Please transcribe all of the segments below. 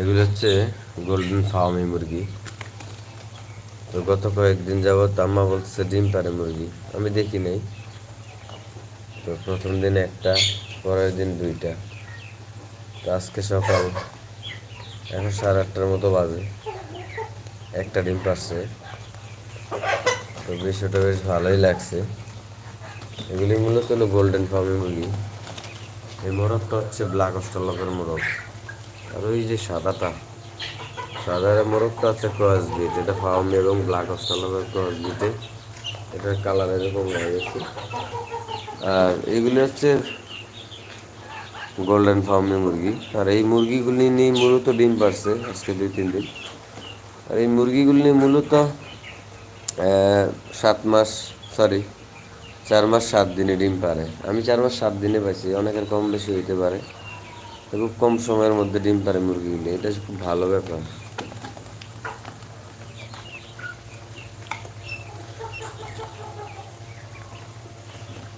এগুলো হচ্ছে golden Fermi মুরগি। তো গত কয়েকদিন যাবত আম্মা বলছে ডিম পারে মুরগি। আমি দেখি নাই। তো প্রথম দিন একটা, পরের দিন দুইটা। তো আজকে সকাল এখন সাড়ে আটটার মতো বাজে। একটা ডিম পারছে তো বিষয়টা বেশ ভালোই লাগছে। এগুলি মূলত হলো গোল্ডেন ফার্মি মুরগি। এই মোরগটা হচ্ছে ব্ল্যাক অস্ট্রেলকের মোরগ। আর ওই যে সাদাটা সাদা মোরগটা হচ্ছে ক্রস বিট এটা ফার্মি এবং ব্ল্যাক অস্ট্রেলকের ক্রস বিটে এটার কালার এরকম হয়ে গেছে। আর এগুলি হচ্ছে গোল্ডেন ফার্মি মুরগি। আর এই মুরগিগুলি নিয়ে মূলত ডিম পারছে আজকে দুই, তিন দিন। আর এই মুরগিগুলি নিয়ে মূলত সাত মাস সরি চার মাস, সাত দিনে ডিম পারে। আমি চার মাস, সাত দিনে পাইছি, অনেকের কম বেশি হইতে পারে। খুব কম সময়ের মধ্যে ডিম পারে মুরগিগুলি এটা খুব ভালো ব্যাপার।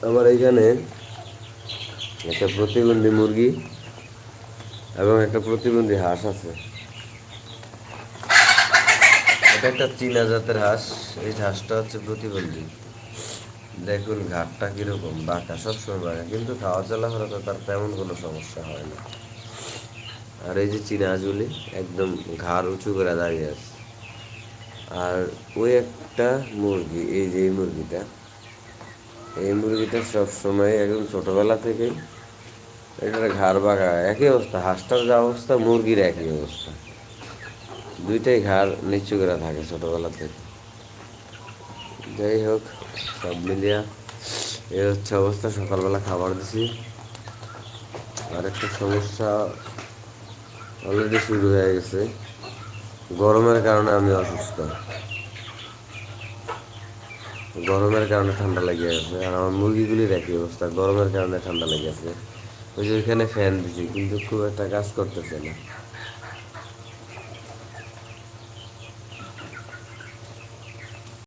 আমার এইখানে একটা প্রতিবন্ধী মুরগি এবং একটা প্রতিবন্ধী হাঁস আছে। এটা একটা চীনা জাতের হাঁস, এই হাঁসটা হচ্ছে প্রতিবন্ধী। দেখুন, ঘাটটা কীরকম? বাঁকা, সবসময় বাঁকা, কিন্তু খাওয়া চলা হলে তো তার তেমন কোনো সমস্যা হয় না। আর এই যে চীনা হাঁসগুলি একদম ঘাড় উঁচু করে দাঁড়িয়ে আছে। আর ওই একটা মুরগি, এই যে এই মুরগিটা এই মুরগিটা সবসময় একদম ছোটোবেলা থেকেই এটার ঘাড় বাঁকা, একই অবস্থা, হাঁসটার যা অবস্থা, মুরগির একই অবস্থা। দুইটাই ঘাড় নিচু করে থাকে ছোটোবেলা থেকে। যাই হোক, সব মিলিয়া এই হচ্ছে অবস্থা। সকালবেলা খাবার দিছি। আর একটা সমস্যা অলরেডি শুরু হয়ে গেছে। গরমের কারণে আমি অসুস্থ। গরমের কারণে ঠান্ডা লেগে গেছে আর আমার মুরগিগুলির একই অবস্থা। গরমের কারণে ঠান্ডা লেগে গেছে ওই যে ওইখানে ফ্যান দিছি, কিন্তু খুব একটা কাজ করতেছে না।